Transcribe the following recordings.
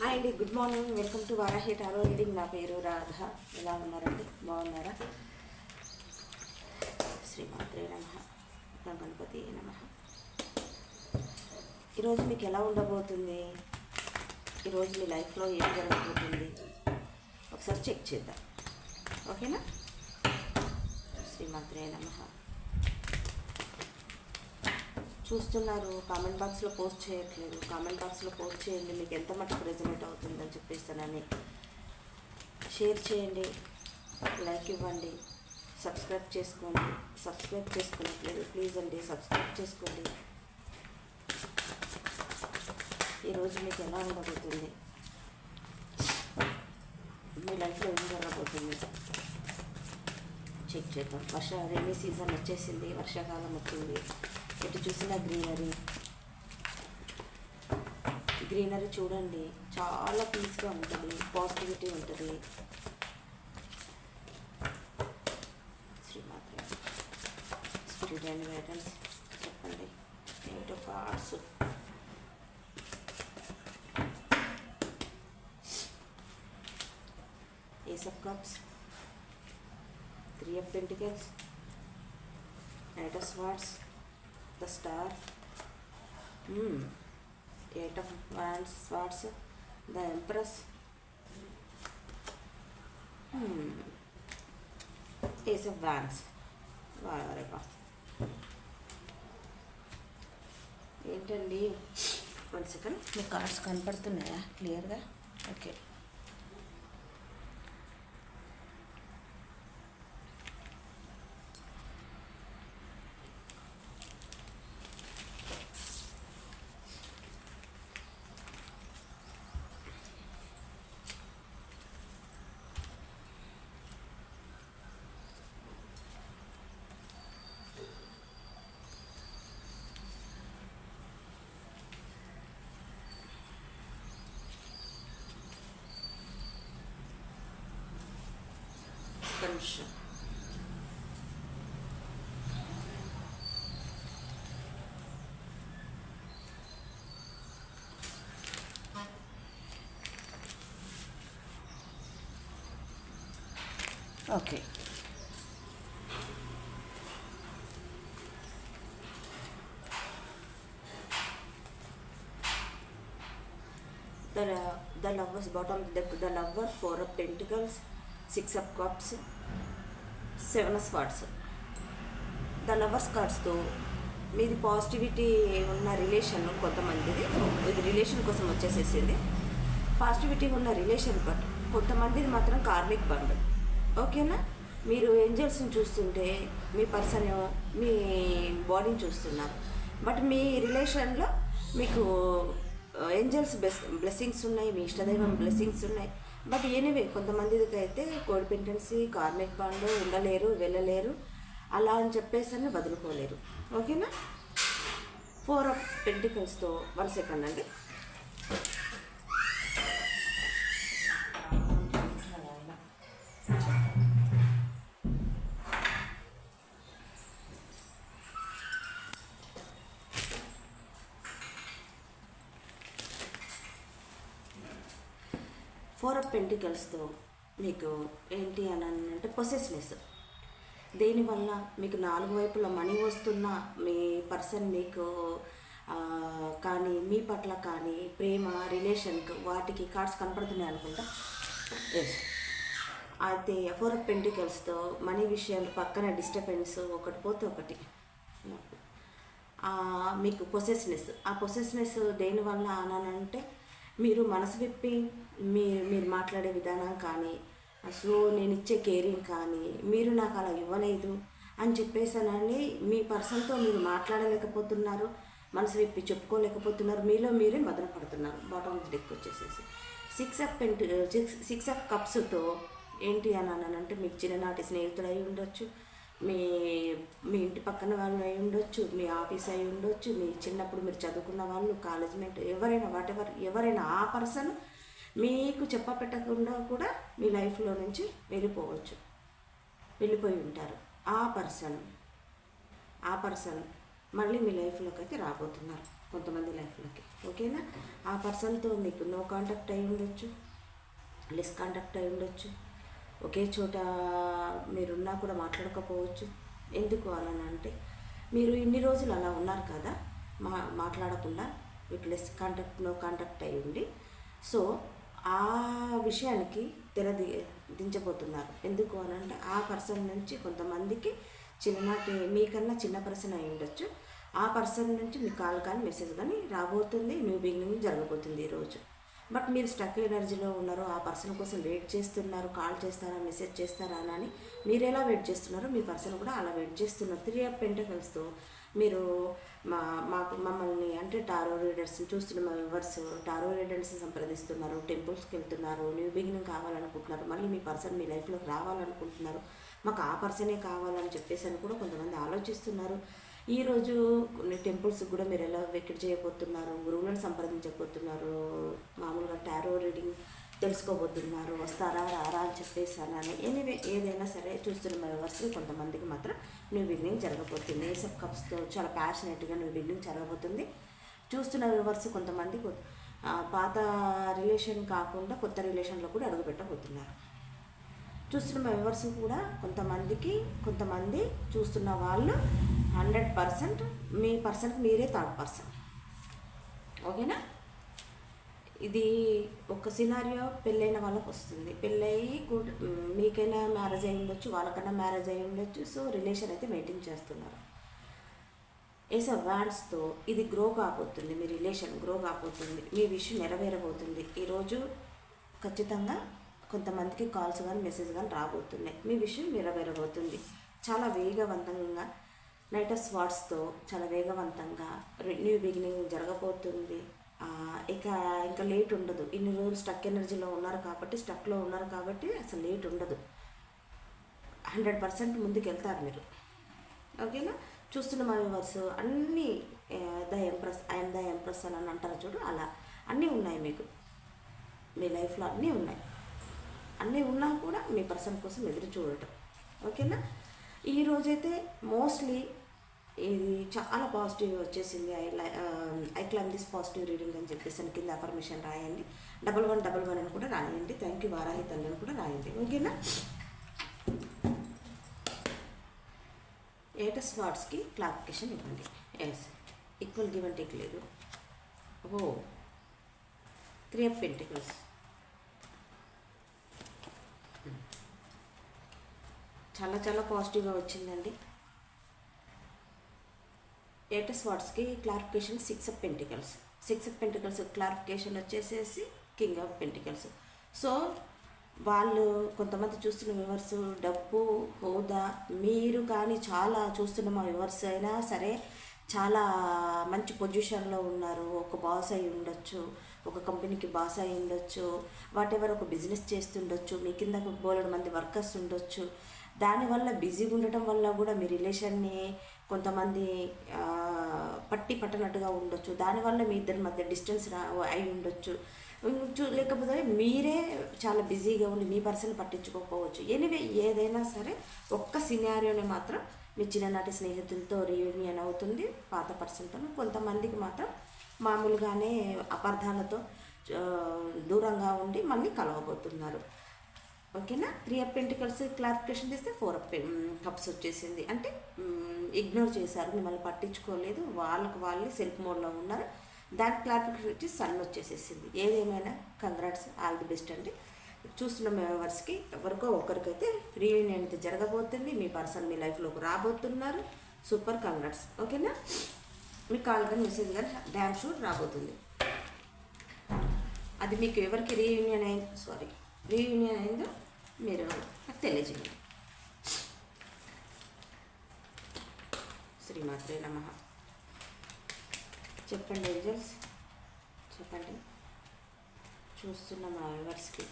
Hi అండి good morning. Welcome to Varahi tarot reading. నా పేరు రాధ. ఎలా ఉన్నారండి? బాగున్నారా? శ్రీమాత్రే నమ. గణపతి నమ. ఈరోజు మీకు ఎలా ఉండబోతుంది? ఈరోజు మీ లైఫ్లో ఏం జరగబోతుంది? ఒకసారి చెక్ చేద్దాం. ఓకేనా? శ్రీమాత్రే నమ. చూస్తున్నారు కామెంట్ బాక్స్లో పోస్ట్ చేయట్లేదు. కామెంట్ బాక్స్లో పోస్ట్ చేయండి మీకు ఎంత మటుకు రెజనేట్ అవుతుందని చెప్పేస్తానని. షేర్ చేయండి లైక్ ఇవ్వండి సబ్స్క్రైబ్ చేసుకోండి. సబ్స్క్రైబ్ చేసుకోవట్లేదు ప్లీజ్ అండి సబ్స్క్రైబ్ చేసుకోండి. ఈరోజు మీకు ఎలా ఉండబోతుంది? మీ లైఫ్లో ఏం జరగబోతుంది? చెక్ చేద్దాం. వర్ష రైనీ సీజన్ వచ్చేసింది వర్షాకాలం వచ్చింది. ఎటు చూసిన గ్రీనరీ. గ్రీనరీ చూడండి. చాలా పీస్గా ఉంటుంది. పాజిటివిటీ ఉంటుంది. శ్రీమాత్ర. Spirit and guidance. చెప్పండి. ఏంటో cards. Ace of cups. Three of pentacles. Knight what's the star hmm eight of wands swords the empress hmm ace of wands వారేపా ఏంటండి వన్ సెకండ్ మీ కార్డ్స్ కనపడుతున్నాయా క్లియర్గా okay Redemption. Okay. The, the lovers bottom, the, the lover, four of pentacles, six of cups, seven of spots the lovers కార్డ్స్తో మీది positivity ఉన్న relation కొంతమందిది ఇది relation కోసం వచ్చేసేసింది. పాజిటివిటీ ఉన్న రిలేషన్ బట్ కొంతమందిది మాత్రం కార్మిక్ బండ్. ఓకేనా? మీరు ఏంజల్స్ని చూస్తుంటే మీ పర్సన్ మీ బాడీని చూస్తున్నారు. బట్ మీ రిలేషన్లో మీకు ఏంజల్స్ బెస్ బ్లెస్సింగ్స్ ఉన్నాయి మీ ఇష్టదైవం బ్లెస్సింగ్స్ ఉన్నాయి. బట్ ఎనీవే కొంతమందికి అయితే కోడి పెంటెన్సీ కార్మిక్ బాండ్ ఉండలేరు వెళ్ళలేరు. అలా అని చెప్పేసి అని వదులుకోలేరు. ఓకేనా? ఫోర్ ఆఫ్ పెంటికల్స్తో వన్ సెకండ్ అండి. ఫోర్ ఆఫ్ పెంటికల్స్తో మీకు ఏంటి అని అంటే పొసెస్నెస్ దేనివల్ల మీకు నాలుగు వైపుల మనీ వస్తున్నా మీ పర్సన్ మీకు కానీ మీ పట్ల కానీ ప్రేమ రిలేషన్ వాటికి కార్డ్స్ కనపడుతున్నాయి అనుకుంటా? ఎస్ అయితే ఫోర్ ఆఫ్ పెంటికల్స్తో మనీ విషయాలు పక్కన డిస్టర్బెన్స్ ఒకటి పోతే ఒకటి. మీకు పొసెస్నెస్ ఆ పొసెస్నెస్ దేనివల్ల అనంటే మీరు మనసు విప్పి మీ మీరు మాట్లాడే విధానం కానీ సో నేను ఇచ్చే కేరింగ్ కానీ మీరు నాకు అలా ఇవ్వలేదు అని చెప్పేసానండి మీ పర్సన్తో మీరు మాట్లాడలేకపోతున్నారు మనసు విప్పి చెప్పుకోలేకపోతున్నారు మీలో మీరే మదన పడుతున్నారు బాటమ్ డెక్ వచ్చేసేసి. Six of pent six six of కప్స్తో ఏంటి అని అన్నానంటే మీకు చిన్ననాటి స్నేహితుడు అయి ఉండొచ్చు. మీ మీ ఇంటి పక్కన వాళ్ళు అయి ఉండొచ్చు మీ ఆఫీస్ అయి ఉండొచ్చు మీ చిన్నప్పుడు మీరు చదువుకున్న వాళ్ళు కాలేజ్ మేట్ ఎవరైనా వాట్ ఎవర్ ఎవరైనా ఆ పర్సన్ మీకు చెప్పపెట్టకుండా కూడా మీ లైఫ్లో నుంచి వెళ్ళిపోవచ్చు. వెళ్ళిపోయి ఉంటారు. ఆ పర్సన్ ఆ పర్సన్ మళ్ళీ మీ లైఫ్లోకి అయితే రాబోతున్నారు. కొంతమంది లైఫ్లోకి. ఓకేనా? ఆ పర్సన్తో మీకు నో కాంటాక్ట్ అయి ఉండొచ్చు లెస్ కాంటాక్ట్ అయి ఉండొచ్చు. ఒకే చోట మీరున్నా కూడా మాట్లాడకపోవచ్చు. ఎందుకు అని అంటే మీరు ఇన్ని రోజులు అలా ఉన్నారు కదా మా మాట్లాడకుండా with less contact no contact అయి ఉండి. సో ఆ విషయానికి తెర ది దించబోతున్నారు. ఎందుకు అని అంటే ఆ పర్సన్ నుంచి కొంతమందికి చిన్ననాటి మీకన్నా చిన్న పర్సన్ అయి ఉండొచ్చు. ఆ పర్సన్ నుంచి మీ కాల్ కానీ మెసేజ్ కానీ రాబోతుంది. న్యూ బిగినింగ్ జరగబోతుంది ఈరోజు బట్ మీరు స్టక్ ఎనర్జీలో ఉన్నారు ఆ పర్సన్ కోసం వెయిట్ చేస్తున్నారు కాల్ చేస్తారా మెసేజ్ చేస్తారా అని మీరు ఎలా వెయిట్ చేస్తున్నారో మీ పర్సన్ కూడా అలా వెయిట్ చేస్తున్నారు. త్రీ ఆఫ్ పెంటకల్స్తో మీరు మా మాకు మమ్మల్ని అంటే టారో రీడర్స్ని చూస్తున్న మా వివర్స్ టారో రీడర్స్ని సంప్రదిస్తున్నారు టెంపుల్స్కి వెళ్తున్నారు న్యూ బిగినింగ్ కావాలనుకుంటున్నారు మళ్ళీ మీ పర్సన్ మీ లైఫ్లోకి రావాలనుకుంటున్నారు మాకు ఆ పర్సనే కావాలని చెప్పేసి అని కూడా కొంతమంది ఆలోచిస్తున్నారు. ఈరోజు కొన్ని టెంపుల్స్ కూడా మీరు ఎలా వెకెట్ చేయబోతున్నారు? గురువులను సంప్రదించబోతున్నారు? మామూలుగా టారో రీడింగ్ తెలుసుకోబోతున్నారు. వస్తారా రారా అని చెప్పేసి అని ఎనీవే ఏదైనా సరే చూస్తున్న మెంబర్స్ కొంతమందికి మాత్రం న్యూ బిగినింగ్ జరగబోతుంది. ఏసప్ కప్స్తో చాలా ప్యాషనెట్గా న్యూ బిగినింగ్ జరగబోతుంది. చూస్తున్న వ్యూవర్స్ కొంతమంది పాత రిలేషన్ కాకుండా కొత్త రిలేషన్లో కూడా అడుగుపెట్టబోతున్నారు. చూస్తున్న మెంబర్స్ కూడా కొంతమందికి కొంతమంది చూస్తున్న వాళ్ళు హండ్రెడ్ పర్సెంట్ మీ పర్సెంట్ మీరే థర్డ్ పర్సన్. ఓకేనా? ఇది ఒక సినారియో పెళ్ళైన వాళ్ళకి వస్తుంది పెళ్ళయి గుడ్ మీకైనా మ్యారేజ్ అయి ఉండొచ్చు వాళ్ళకైనా మ్యారేజ్ అయి ఉండొచ్చు సో రిలేషన్ అయితే మెయింటైన్ చేస్తున్నారు. ఏస్ వ్యాన్స్తో ఇది గ్రో కాబోతుంది మీ రిలేషన్ గ్రో కాబోతుంది మీ విషయం నెరవేరబోతుంది. ఈరోజు ఖచ్చితంగా కొంతమందికి కాల్స్ కానీ మెసేజ్ కానీ రాబోతున్నాయి. మీ విషయం నెరవేరబోతుంది. చాలా వేగవంతంగా నైట్ ఆఫ్ స్వాట్స్తో చాలా వేగవంతంగా న్యూ బిగినింగ్ జరగబోతుంది. ఇక ఇంకా లేట్ ఉండదు. ఇన్ని రోజులు స్టక్ ఎనర్జీలో ఉన్నారు కాబట్టి స్టక్లో ఉన్నారు కాబట్టి అసలు లేట్ ఉండదు. హండ్రెడ్ పర్సెంట్ ముందుకు వెళ్తారు మీరు. ఓకేనా? చూస్తున్న మా వ్యూవర్స్ అన్నీ the empress I'm the empress అని అంటారు చూడు అలా. అన్నీ ఉన్నాయి మీకు. మీ లైఫ్లో అన్నీ ఉన్నాయి. అన్నీ ఉన్నా కూడా మీ పర్సన్ కోసం ఎదురు చూడటం. ఓకేనా? ఈ రోజైతే మోస్ట్లీ ఇది చాలా పాజిటివ్ వచ్చేసింది. I lie I claim this positive reading అని చెప్పేసి అని కింద అఫర్మేషన్ రాయండి. డబల్ వన్ డబల్ వన్ అని కూడా రాయండి. థ్యాంక్ యూ వారాహి తల్లి అని కూడా రాయండి. ఓకేనా? ఏటస్ వార్డ్స్కి క్లారిఫికేషన్ ఇవ్వండి. Yes equal give and take లేదు. ఓ. త్రీ ఆఫ్ పెంటికల్స్ చాలా చాలా పాజిటివ్గా వచ్చిందండి. ఏటస్ వార్డ్స్కి clarification six of pentacles six of pentacles clarification వచ్చేసేసి కింగ్ ఆఫ్ పెంటికల్స్ సో వాళ్ళు కొంతమంది చూస్తున్న వ్యూవర్స్ డబ్బు హోదా మీరు కానీ చాలా చూస్తున్న మా వ్యూవర్స్ అయినా సరే చాలా మంచి పొజిషన్లో ఉన్నారు. ఒక బాస్ అయి ఉండొచ్చు ఒక కంపెనీకి బాస్ అయి ఉండొచ్చు వాటెవర్ ఒక బిజినెస్ చేస్తుండొచ్చు మీ కింద బోలెడు మంది వర్కర్స్ ఉండొచ్చు. దానివల్ల బిజీగా ఉండటం వల్ల కూడా మీ రిలేషన్ని కొంతమంది ఆ, పట్టి పట్టనట్టుగా ఉండొచ్చు. దానివల్ల మీ ఇద్దరి మధ్య డిస్టెన్స్ రా అయి ఉండొచ్చు. లేకపోతే మీరే చాలా బిజీగా ఉండి మీ పర్సన్ పట్టించుకోకపోవచ్చు. ఎనివే ఏదైనా సరే ఒక్క సినారియోని మాత్రం మీ చిన్ననాటి స్నేహితులతో రీయూనియన్ అవుతుంది. పాత పర్సన్తో కొంతమందికి మాత్రం మామూలుగానే అపార్థాలతో దూరంగా ఉండి మళ్ళీ కలవబోతున్నారు. ఓకేనా? త్రీ అప్ పెంటికల్స్ క్లారిఫికేషన్ చేస్తే ఫోర్ అప్ కప్స్ వచ్చేసింది. అంటే ఇగ్నోర్ చేశారు మిమ్మల్ని పట్టించుకోలేదు వాళ్ళకు వాళ్ళే సెల్ఫ్ మోడ్లో ఉన్నారు. దాని క్లారిఫికేషన్ వచ్చి సన్ వచ్చేసేసింది. ఏదేమైనా? కంగ్రాట్స్ ఆల్ ది బెస్ట్ అండి. చూస్తున్న మెంబర్స్కి ఎవరికో ఒకరికైతే రీయూనియన్ అయితే జరగబోతుంది. మీ పర్సన్ మీ లైఫ్లోకి రాబోతున్నారు. సూపర్ కంగ్రాట్స్ ఓకేనా? మీ కాల్ కానీ మెసేజ్ కానీ డ్యామ్ షూట్ రాబోతుంది. అది మీకు ఎవరికి రీయూనియన్ అయింది సారీ రీయూనియన్ అయిందో మీరు నాకు తెలియజేయండి శ్రీమాత్రే నమ చెప్పండి ఏంజల్స్ చెప్పండి చూస్తున్న మా వ్యూవర్స్కి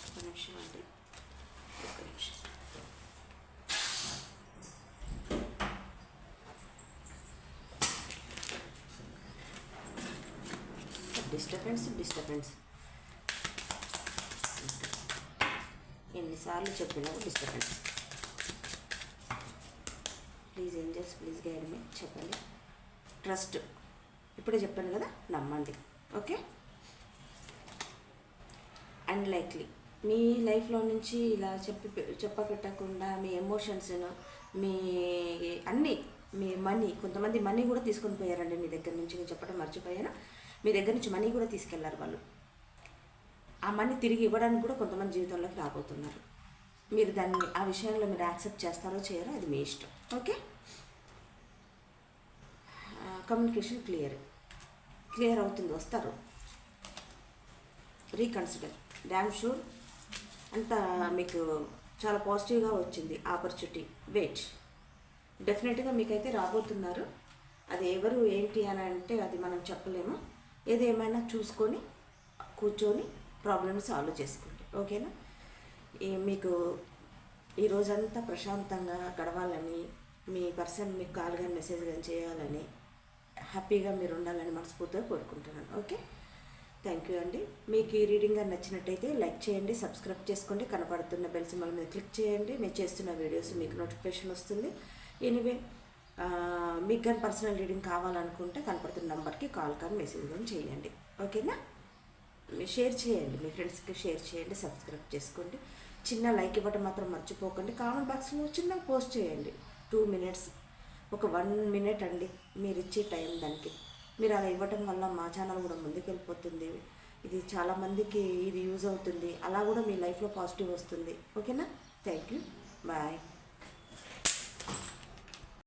ఒక నిమిషం అండి ఒక నిమిషం డిస్టర్బెన్స్ డిస్టర్బెన్స్. ఎన్నిసార్లు చెప్పినా disturbance. Please angels please guide me చెప్పండి. ట్రస్ట్. ఇప్పుడే చెప్పాను కదా నమ్మండి. ఓకే? అన్లైక్లీ మీ లైఫ్లో నుంచి ఇలా చెప్పి చెప్ప పెట్టకుండా మీ ఎమోషన్స్ను మీ అన్నీ మీ మనీ కొంతమంది మనీ కూడా తీసుకొని పోయారండి మీ దగ్గర నుంచి. నేను చెప్పడం మర్చిపోయాను. మీ దగ్గర నుంచి మనీ కూడా తీసుకెళ్ళారు వాళ్ళు. ఆ మనీ తిరిగి ఇవ్వడానికి కూడా కొంతమంది జీవితంలోకి రాబోతున్నారు. మీరు దాన్ని ఆ విషయంలో మీరు యాక్సెప్ట్ చేస్తారో చేయరో అది మీ ఇష్టం. ఓకే? Communication clear. క్లియర్ అవుతుంది వస్తారు. రీకన్సిడర్. Damn sure. అంతా మీకు చాలా పాజిటివ్గా వచ్చింది ఆపర్చునిటీ. వెయిట్. డెఫినెట్గా మీకైతే రాబోతున్నారు. అది ఎవరు ఏంటి అని అంటే అది మనం చెప్పలేము. ఏదేమైనా చూసుకొని కూర్చొని ప్రాబ్లమ్ సాల్వ్ చేసుకోండి ఓకేనా? ఈ మీకు ఈ రోజంతా ప్రశాంతంగా గడవాలని మీ పర్సన్ మీకు కాల్ కానీ మెసేజ్ కానీ చేయాలని హ్యాపీగా మీరు ఉండాలని మనస్ఫూర్తిగా కోరుకుంటున్నాను. ఓకే? థ్యాంక్ యూ అండి. మీకు ఈ రీడింగ్ కానీ నచ్చినట్టయితే లైక్ చేయండి సబ్స్క్రైబ్ చేసుకోండి కనపడుతున్న బెల్ సింబల్ మీద క్లిక్ చేయండి. నేను చేస్తున్న వీడియోస్ మీకు నోటిఫికేషన్ వస్తుంది. ఎనీవే మీకు కానీ పర్సనల్ రీడింగ్ కావాలనుకుంటే కనపడుతున్న నెంబర్కి కాల్ కానీ మెసేజ్ కానీ చేయండి. ఓకేనా? మీరు షేర్ చేయండి. మీ ఫ్రెండ్స్కి షేర్ చేయండి. సబ్స్క్రైబ్ చేసుకోండి. చిన్న లైక్ ఇవ్వడం మాత్రం మర్చిపోకండి. కామెంట్ బాక్స్లో చిన్న పోస్ట్ చేయండి. టూ మినిట్స్ ఒక వన్ మినిట్ అండి. మీరు ఇచ్చే టైం దానికి. మీరు అలా ఇవ్వటం వల్ల మా ఛానల్ కూడా ముందుకు వెళ్ళిపోతుంది ఇది చాలామందికి ఇది యూజ్ అవుతుంది. అలా కూడా మీ లైఫ్లో పాజిటివ్ వస్తుంది. ఓకేనా? Thank you. బాయ్.